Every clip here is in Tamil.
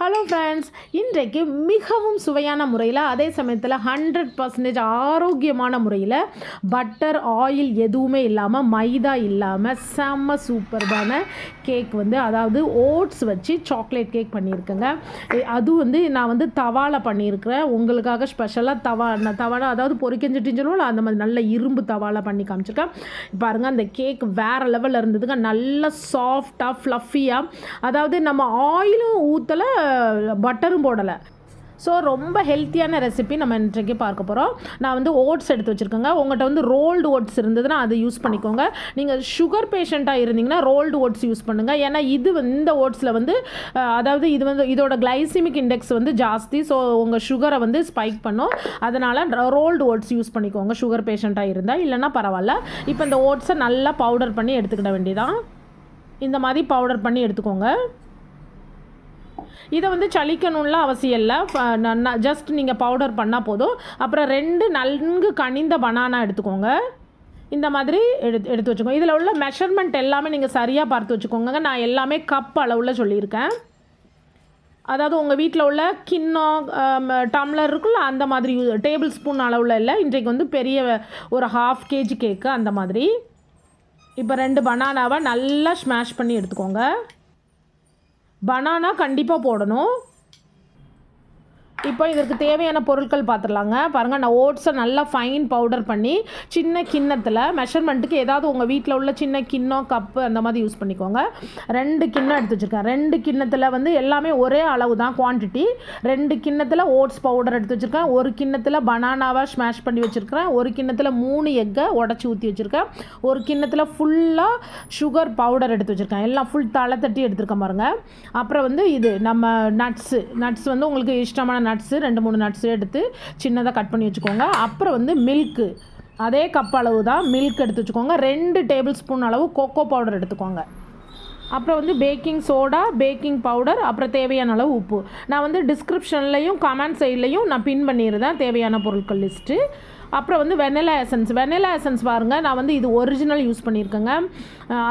ஹலோ ஃப்ரெண்ட்ஸ் இன்றைக்கு மிகவும் சுவையான முறையில் அதே சமயத்தில் ஹண்ட்ரட் பர்சன்டேஜ் ஆரோக்கியமான முறையில் பட்டர் ஆயில் எதுவுமே இல்லாமல் மைதா இல்லாமல் செம்ம சூப்பர்பான கேக் வந்து அதாவது ஓட்ஸ் வச்சு சாக்லேட் கேக் பண்ணியிருக்கேங்க. அது வந்து நான் வந்து தவாவில் பண்ணியிருக்கிறேன். உங்களுக்காக ஸ்பெஷலாக தவா நான் தவாவில் அதாவது பொறிக்கஞ்சிட்டின்னு சொல்லுவோம்ல அந்த மாதிரி நல்ல இரும்பு தவாவில் பண்ணி காமிச்சிருக்கேன். பாருங்கள் அந்த கேக் வேறு லெவலில் இருந்ததுங்க. நல்ல சாஃப்டாக ஃப்ளஃபியாக அதாவது நம்ம ஆயிலும் ஊற்றலை பட்டரும் போடலை. ஸோ ரொம்ப ஹெல்த்தியான ரெசிபி நம்ம இன்றைக்கு பார்க்க போகிறோம் நான் வந்து ஓட்ஸ் எடுத்து வச்சுருக்கேங்க. உங்கள்கிட்ட வந்து ரோல்டு ஓட்ஸ் இருந்ததுன்னா அது யூஸ் பண்ணிக்கோங்க. நீங்கள் சுகர் பேஷண்ட்டாக இருந்தீங்கன்னா ரோல்டு ஓட்ஸ் யூஸ் பண்ணுங்கள் ஏன்னா இது வந்து- இந்த ஓட்ஸில் வந்து அதாவது இது வந்து இதோட கிளைசிமிக் இண்டெக்ஸ் வந்து ஜாஸ்தி. ஸோ உங்கள் சுகரை வந்து ஸ்பைக் பண்ணும். அதனால் ரோல்டு ஓட்ஸ் யூஸ் பண்ணிக்கோங்க. சுகர் பேஷண்ட்டாக இருந்தால் இல்லைன்னா பரவாயில்ல. இப்போ இந்த ஓட்ஸை நல்லா பவுடர் பண்ணி எடுத்துக்கிட வேண்டியதான் இந்த மாதிரி பவுடர் பண்ணி எடுத்துக்கோங்க. இதை வந்து சலிக்கணும்லாம் அவசியம் இல்லை. ஜஸ்ட் நீங்கள் பவுடர் பண்ணால் போதும். அப்புறம் ரெண்டு நன்கு கனிந்த பனானா எடுத்துக்கோங்க. இந்த மாதிரி எடுத்து எடுத்து வச்சுக்கோங்க. இதில் உள்ள மெஷர்மெண்ட் எல்லாமே நீங்கள் சரியாக பார்த்து வச்சுக்கோங்க நான் எல்லாமே கப் அளவில் சொல்லியிருக்கேன். அதாவது உங்கள் வீட்டில் உள்ள கிண்ணம் டம்ளர் இருக்குல்ல அந்த மாதிரி டேபிள் ஸ்பூன் அளவில் இல்லை. இன்றைக்கு வந்து பெரிய ஒரு ஹாஃப் கேஜி கேக்கு அந்த மாதிரி. இப்போ ரெண்டு பனானாவை நல்லா ஸ்மாஷ் பண்ணி எடுத்துக்கோங்க. பனானா கண்டிப்பாக போடணும். இப்போ இதற்கு தேவையான பொருட்கள் பார்த்துடலாங்க பாருங்கள் நான் ஓட்ஸை நல்லா ஃபைன் பவுடர் பண்ணி சின்ன கிண்ணத்தில் மெஷர்மெண்ட்டுக்கு ஏதாவது உங்கள் வீட்டில் உள்ள சின்ன கிண்ணம் கப்பு அந்த மாதிரி யூஸ் பண்ணிக்கோங்க. ரெண்டு கிண்ணம் எடுத்து வச்சுருக்கேன். ரெண்டு கிண்ணத்தில் வந்து எல்லாமே ஒரே அளவு தான் குவான்டிட்டி ரெண்டு கிண்ணத்தில் ஓட்ஸ் பவுடர் எடுத்து வச்சுருக்கேன். ஒரு கிண்ணத்தில் பனானாவாக ஸ்மாஷ் பண்ணி வச்சுருக்கேன் ஒரு கிண்ணத்தில் மூணு எக்கை உடச்சி ஊற்றி வச்சுருக்கேன். ஒரு கிண்ணத்தில் ஃபுல்லாக சுகர் பவுடர் எடுத்து வச்சுருக்கேன். எல்லாம் ஃபுல் தலை தட்டி எடுத்துருக்கேன் பாருங்கள் அப்புறம் வந்து இது நம்ம நட்ஸு நட்ஸ் வந்து உங்களுக்கு இஷ்டமான நட்ஸு ரெண்டு மூணு நட்ஸு எடுத்து சின்னதாக கட் பண்ணி வச்சுக்கோங்க. அப்புறம் வந்து மில்க்கு அதே கப் அளவு தான் மில்க் எடுத்து வச்சுக்கோங்க. ரெண்டு டேபிள் ஸ்பூன் அளவு கோகோ பவுடர் எடுத்துக்கோங்க. அப்புறம் வந்து பேக்கிங் சோடா பேக்கிங் பவுடர் அப்புறம் தேவையான அளவு உப்பு. நான் வந்து டிஸ்கிரிப்ஷன்லையும் கமெண்ட் சைட்லையும் நான் பின் பண்ணிடுறேன். தேவையான பொருட்கள் லிஸ்ட்டு அப்புறம் வந்து வெனிலா எசன்ஸ் வெனிலா எசன்ஸ் பாருங்கள் நான் வந்து இது ஒரிஜினல் யூஸ் பண்ணியிருக்கேங்க.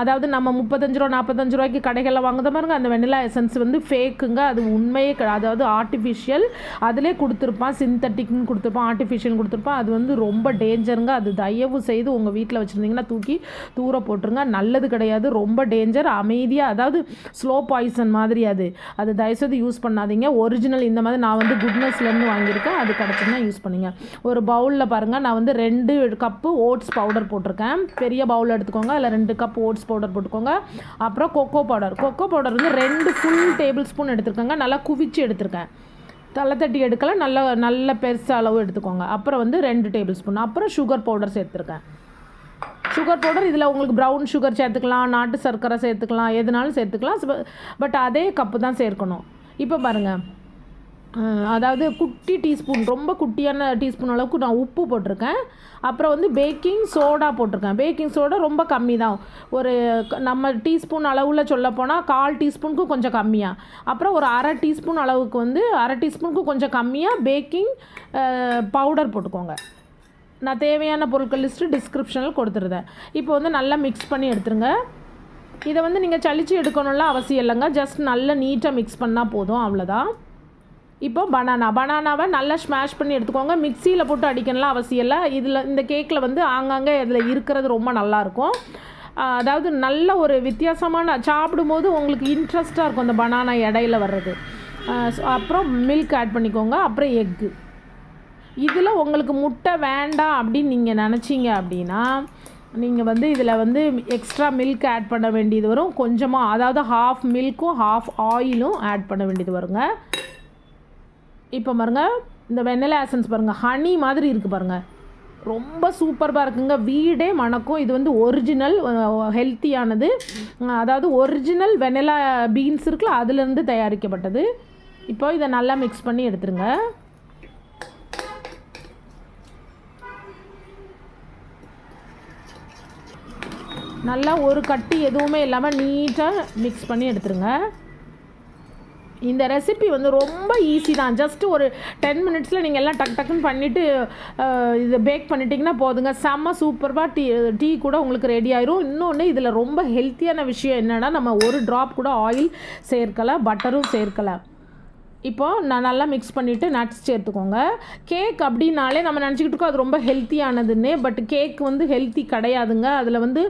அதாவது நம்ம முப்பத்தஞ்சு ரூபா நாற்பத்தஞ்சு ரூபாய்க்கு கடைகளில் வாங்குத பாருங்க அந்த வெனிலா எசன்ஸ் வந்து ஃபேக்குங்க அது உண்மையே அதாவது ஆர்டிஃபிஷியல் அதிலே கொடுத்துருப்பான் சிந்தட்டிக்னு கொடுத்துருப்பான் ஆர்டிஃபிஷியல் கொடுத்துருப்பான். அது வந்து ரொம்ப டேஞ்சருங்க அது தயவு செய்து உங்கள் வீட்டில் வச்சுருந்தீங்கன்னா தூக்கி தூர போட்டுருங்க. நல்லது கிடையாது ரொம்ப டேஞ்சர் அமைதியாக அதாவது ஸ்லோ பாய்சன் மாதிரி அது. அது தயவுசெய்து யூஸ் பண்ணாதீங்க. ஒரிஜினல் இந்த மாதிரி நான் வந்து குட்னஸ்லேருந்து வாங்கியிருக்கேன். அது கிடச்சுன்னா யூஸ் பண்ணுங்கள் ஒரு பவுலில் பாருங்கள் நான் வந்து ரெண்டு கப்பு ஓட்ஸ் பவுடர் போட்டிருக்கேன். பெரிய பவுல் எடுத்துக்கோங்க. அதில் ரெண்டு கப் ஓட்ஸ் பவுடர் போட்டுக்கோங்க. அப்புறம் கொக்கோ பவுடர் கொக்கோ பவுடர் வந்து ரெண்டு ஃபுல் டேபிள் ஸ்பூன் எடுத்துருக்கேங்க. நல்லா குவிச்சு எடுத்திருக்கேன். தலை தட்டி எடுக்கல. நல்ல நல்ல பெருசு அளவு எடுத்துக்கோங்க. அப்புறம் வந்து ரெண்டு டேபிள் ஸ்பூன் அப்புறம் சுகர் பவுடர் சேர்த்துருக்கேன். சுகர் பவுடர் இதில் உங்களுக்கு ப்ரௌன் சுகர் சேர்த்துக்கலாம். நாட்டு சர்க்கரை சேர்த்துக்கலாம். எதுனாலும் சேர்த்துக்கலாம். பட் அதே கப்பு தான் சேர்க்கணும். இப்போ பாருங்கள் அதாவது குட்டி டீஸ்பூன் ரொம்ப குட்டியான டீஸ்பூன் அளவுக்கு நான் உப்பு போட்டிருக்கேன். அப்புறம் வந்து பேக்கிங் சோடா போட்டிருக்கேன். பேக்கிங் சோடா ரொம்ப கம்மி தான் ஒரு நம்ம டீஸ்பூன் அளவில் சொல்ல போனால் கால் டீஸ்பூனுக்கும் கொஞ்சம் கம்மியாக அப்புறம் ஒரு அரை டீஸ்பூன் அளவுக்கு வந்து அரை டீஸ்பூனுக்கும் கொஞ்சம் கம்மியாக பேக்கிங் பவுடர் போட்டுக்கோங்க. நான் தேவையான பொருட்கள் லிஸ்ட்டு டிஸ்கிரிப்ஷனில் கொடுத்துருந்தேன் இப்போ வந்து நல்லா மிக்ஸ் பண்ணி எடுத்துருங்க. இதை வந்து நீங்கள் சளிச்சு எடுக்கணும்ல அவசியம் இல்லைங்க. ஜஸ்ட் நல்லா நீட்டாக மிக்ஸ் பண்ணால் போதும் அவ்வளோதான் இப்போ பனானா பனானாவை நல்லா ஸ்மாஷ் பண்ணி எடுத்துக்கோங்க. மிக்சியில் போட்டு அடிக்கணும்லாம் அவசியம் இல்லை. இதில் இந்த கேக்கில் வந்து ஆங்காங்கே இதில் இருக்கிறது ரொம்ப நல்லாயிருக்கும். அதாவது நல்ல ஒரு வித்தியாசமான சாப்பிடும்போது உங்களுக்கு இன்ட்ரெஸ்ட்டாக இருக்கும் அந்த பனானா இடையில வர்றது. அப்புறம் மில்க் ஆட் பண்ணிக்கோங்க. அப்புறம் எக்கு இதில் உங்களுக்கு முட்டை வேண்டாம் அப்படின்னு நீங்கள் நினச்சிங்க அப்படின்னா நீங்கள் வந்து இதில் வந்து எக்ஸ்ட்ரா மில்க் ஆட் பண்ண வேண்டியது வரும். கொஞ்சமாக அதாவது ஹாஃப் மில்க்கும் ஹாஃப் ஆயிலும் ஆட் பண்ண வேண்டியது வருங்க. இப்போ பாருங்கள் இந்த வெண்ணிலா ஆசன்ஸ் பாருங்கள் ஹனி மாதிரி இருக்குது பாருங்கள் ரொம்ப சூப்பராக இருக்குங்க. வீடே மணக்கும். இது வந்து ஒரிஜினல் ஹெல்த்தியானது அதாவது ஒரிஜினல் வெனிலா பீன்ஸ் இருக்குல்ல அதுலேருந்து தயாரிக்கப்பட்டது. இப்போ இதை நல்லா மிக்ஸ் பண்ணி எடுத்துருங்க. நல்லா ஒரு கட்டி எதுவுமே இல்லாமல் நீட்டாக மிக்ஸ் பண்ணி எடுத்துருங்க. இந்த ரெசிபி வந்து ரொம்ப ஈஸி தான். ஜஸ்ட் ஒரு டென் மினிட்ஸில் நீங்கள் எல்லாம் டக் டக்குன்னு பண்ணிவிட்டு இதை பேக் பண்ணிட்டீங்கன்னா போதுங்க. செம்ம சூப்பராக டீ டீ கூட உங்களுக்கு ரெடி ஆயிரும். இன்னொன்று இதில் ரொம்ப ஹெல்த்தியான விஷயம் என்னென்னா நம்ம ஒரு ட்ராப் கூட ஆயில் சேர்க்கலை பட்டரும் சேர்க்கலை. இப்போது நான் நல்லா மிக்ஸ் பண்ணிவிட்டு நட்ஸ் சேர்த்துக்கோங்க. கேக் அப்படின்னாலே நம்ம நினச்சிக்கிட்டு இருக்கோம் அது ரொம்ப ஹெல்த்தியானதுன்னு பட் கேக் வந்து ஹெல்த்தி கிடையாதுங்க. அதில் வந்து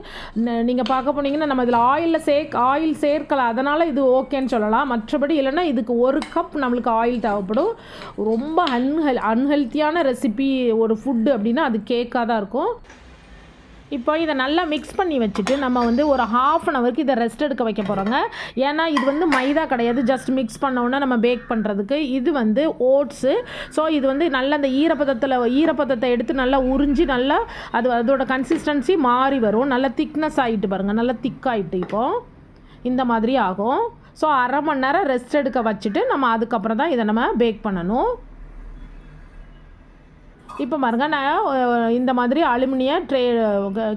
நீங்கள் பார்க்க போனீங்கன்னா நம்ம இதில் ஆயிலில் சேர்க் ஆயில் சேர்க்கலாம் அதனால் இது ஓகேன்னு சொல்லலாம். மற்றபடி இல்லைன்னா இதுக்கு ஒரு கப் நம்மளுக்கு ஆயில் தேவைப்படும். ரொம்ப அன்ஹெல் அன்ஹெல்த்தியான ரெசிபி ஒரு ஃபுட்டு அப்படின்னா அது கேக்காக தான் இருக்கும். இப்போ இதை நல்லா மிக்ஸ் பண்ணி வச்சுட்டு நம்ம வந்து ஒரு ஹாஃப் அன் ஹவருக்கு இதை ரெஸ்ட் எடுக்க வைக்க போகிறோங்க ஏன்னா இது வந்து மைதா கிடையாது. ஜஸ்ட் மிக்ஸ் பண்ணோன்னா நம்ம பேக் பண்ணுறதுக்கு இது வந்து ஓட்ஸு ஸோ இது வந்து நல்ல அந்த ஈரப்பதத்தில் ஈரப்பதத்தை எடுத்து நல்லா உறிஞ்சி நல்லா அது அதோட கன்சிஸ்டன்சி மாறி வரும். நல்லா திக்னஸ் ஆகிட்டு பாருங்கள் நல்லா திக்காகிட்டு இப்போது இந்த மாதிரி ஆகும். ஸோ அரை மணி நேரம் ரெஸ்ட் எடுக்க வச்சுட்டு நம்ம அதுக்கப்புறம் தான் இதை நம்ம பேக் பண்ணணும். இப்போ பாருங்க நான் இந்த மாதிரி அலுமினிய ட்ரே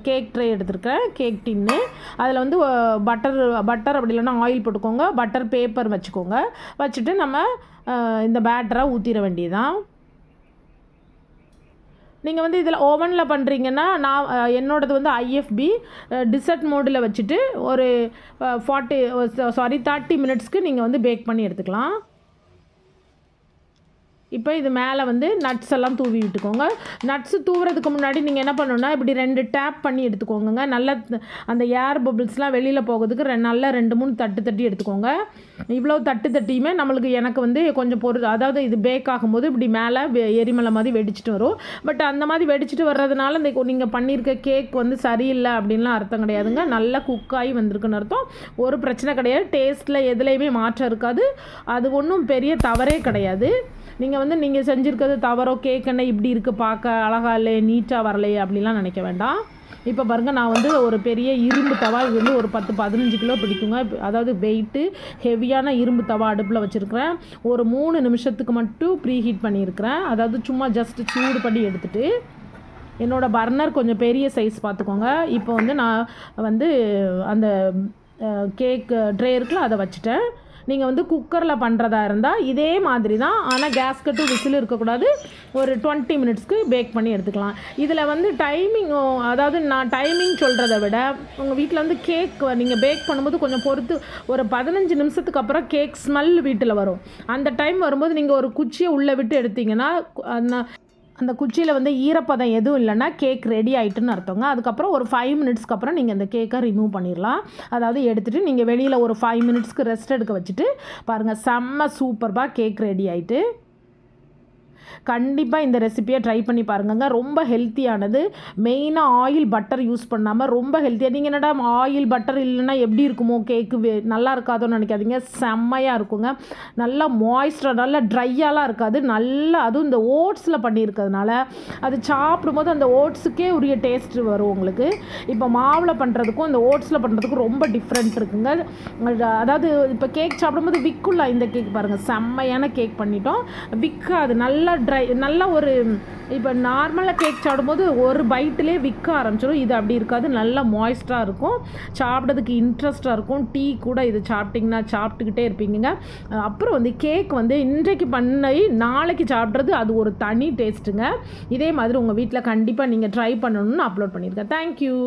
கேக் ட்ரே எடுத்திருக்கேன் கேக் டின்னு. அதில் வந்து பட்டர் பட்டர் அப்படி இல்லைன்னா ஆயில் போட்டுக்கோங்க. பட்டர் பேப்பர் வச்சுக்கோங்க. வச்சுட்டு நம்ம இந்த பேட்டரை ஊற்றிட வேண்டியதுதான். நீங்கள் வந்து இதில் ஓவனில் பண்ணுறீங்கன்னா நான் என்னோடது வந்து ஐஎஃப்பி டிசர்ட் மோடில் வச்சுட்டு ஒரு ஃபார்ட்டி சாரி தேர்ட்டி மினிட்ஸ்க்கு நீங்கள் வந்து பேக் பண்ணி எடுத்துக்கலாம். இப்போ இது மேலே வந்து நட்ஸ் எல்லாம் தூவி விட்டுக்கோங்க. நட்ஸு தூவுறதுக்கு முன்னாடி நீங்கள் என்ன பண்ணணும்னா இப்படி ரெண்டு டேப் பண்ணி எடுத்துக்கோங்க நல்லா அந்த ஏர் பபிள்ஸ்லாம் வெளியில் போகிறதுக்கு ரெ நல்லா ரெண்டு மூணு தட்டு தட்டி எடுத்துக்கோங்க. இவ்வளோ தட்டு தட்டியுமே நம்மளுக்கு எனக்கு வந்து கொஞ்சம் பொரு அதாவது இது பேக் ஆகும்போது இப்படி மேலே வெ- எரிமலை மாதிரி வெடிச்சிட்டு வரும். பட் அந்த மாதிரி வெடிச்சிட்டு வர்றதுனால இந்த நீங்கள் பண்ணியிருக்க கேக் வந்து சரியில்லை அப்படின்லாம் அர்த்தம் கிடையாதுங்க. நல்லா குக்காகி வந்திருக்குன்னு அர்த்தம். ஒரு பிரச்சனை கிடையாது. டேஸ்ட்டில் எதுலேயுமே மாற்றம் இருக்காது. அது ஒன்றும் பெரிய தவறே கிடையாது. நீங்கள் வந்து நீங்கள் செஞ்சுருக்கிறது தவறோ கேக் என்ன இப்படி இருக்குது பார்க்க அழகா இல்லையே நீட்டாக வரலையே அப்படிலாம் நினைக்க வேண்டாம். இப்போ பாருங்கள் நான் வந்து ஒரு பெரிய இரும்பு தவா இது வந்து ஒரு பத்து பதினஞ்சு கிலோ பிடிக்குங்க. அதாவது வெயிட்டு ஹெவியான இரும்பு தவா அடுப்பில் வச்சுருக்கிறேன். ஒரு மூணு நிமிஷத்துக்கு மட்டும் ப்ரீ ஹீட் பண்ணியிருக்கிறேன். அதாவது சும்மா ஜஸ்ட் சூடு பண்ணி எடுத்துகிட்டு என்னோடய பர்னர் கொஞ்சம் பெரிய சைஸ் பார்த்துக்கோங்க. இப்போ வந்து நான் வந்து அந்த கேக் ட்ரே இருக்குல்ல அதை வச்சுட்டேன். நீங்கள் வந்து குக்கரில் பண்ணுறதா இருந்தால் இதே மாதிரி தான் ஆனால் கேஸ்கட்டும் விசில் இருக்கக்கூடாது. ஒரு டுவெண்ட்டி மினிட்ஸ்க்கு பேக் பண்ணி எடுத்துக்கலாம். இதில் வந்து டைமிங் அதாவது நான் டைமிங் சொல்கிறத விட உங்கள் வீட்டில் வந்து கேக் நீங்கள் பேக் பண்ணும்போது கொஞ்சம் பொறுத்து ஒரு பதினஞ்சு நிமிஷத்துக்கு அப்புறம் கேக் ஸ்மெல் வீட்டில் வரும். அந்த டைம் வரும்போது நீங்கள் ஒரு குச்சியை உள்ளே விட்டு எடுத்தீங்கன்னா அந்த குச்சியில் வந்து ஈரப்பதம் எதுவும் இல்லைன்னா கேக் ரெடி ஆயிட்டுன்னு அர்த்தங்க. அதுக்கப்புறம் ஒரு ஃபைவ் மினிட்ஸ்க்கு அப்புறம் நீங்கள் இந்த கேக்கை ரிமூவ் பண்ணிடலாம் அதாவது எடுத்துகிட்டு நீங்கள் வெளியில் ஒரு ஃபைவ் மினிட்ஸ்க்கு ரெஸ்ட் எடுக்க வச்சுட்டு பாருங்கள் செம்ம சூப்பர்பாக கேக் ரெடி ஆகிட்டு கண்டிப்பாக இந்த ரெசிபியை ட்ரை பண்ணி பாருங்கங்க. ரொம்ப ஹெல்த்தியானது மெயினாக ஆயில் பட்டர் யூஸ் பண்ணாமல் ரொம்ப ஹெல்த்தியாக நீங்கள் என்னடா ஆயில் பட்டர் இல்லைன்னா எப்படி இருக்குமோ கேக்கு நல்லா இருக்காதோன்னு நினைக்காதீங்க. செம்மையாக இருக்குங்க. நல்லா மாய்ஸ்டர் நல்லா ட்ரையாலாம் இருக்காது. நல்லா அதுவும் இந்த ஓட்ஸில் பண்ணியிருக்கிறதுனால அது சாப்பிடும்போது அந்த ஓட்ஸுக்கே உரிய டேஸ்ட் வரும் உங்களுக்கு. இப்போ மாவில் பண்ணுறதுக்கும் இந்த ஓட்ஸில் பண்ணுறதுக்கும் ரொம்ப டிஃப்ரெண்ட் இருக்குங்க. அதாவது இப்போ கேக் சாப்பிடும்போது விக்குள்ள இந்த கேக் பாருங்கள் செம்மையான கேக் பண்ணிட்டோம். விற்காது அது நல்லா ட்ரை நல்லா ஒரு இப்போ நார்மலாக கேக் சாப்பிடும்போது ஒரு பைட்டிலே விற்க ஆரம்பிச்சிடும் இது அப்படி இருக்காது. நல்லா மாய்ஸ்டாக இருக்கும். சாப்பிட்றதுக்கு இன்ட்ரெஸ்ட்டாக இருக்கும். டீ கூட இது சாப்பிட்டிங்கன்னா சாப்பிட்டுக்கிட்டே இருப்பீங்க அப்புறம் வந்து கேக் வந்து இன்றைக்கு பண்ணி நாளைக்கு சாப்பிட்றது அது ஒரு தனி டேஸ்ட்டுங்க இதே மாதிரி உங்கள் வீட்டில் கண்டிப்பாக நீங்கள் ட்ரை பண்ணணும்னு அப்லோட் பண்ணியிருக்கேன் தேங்க்யூ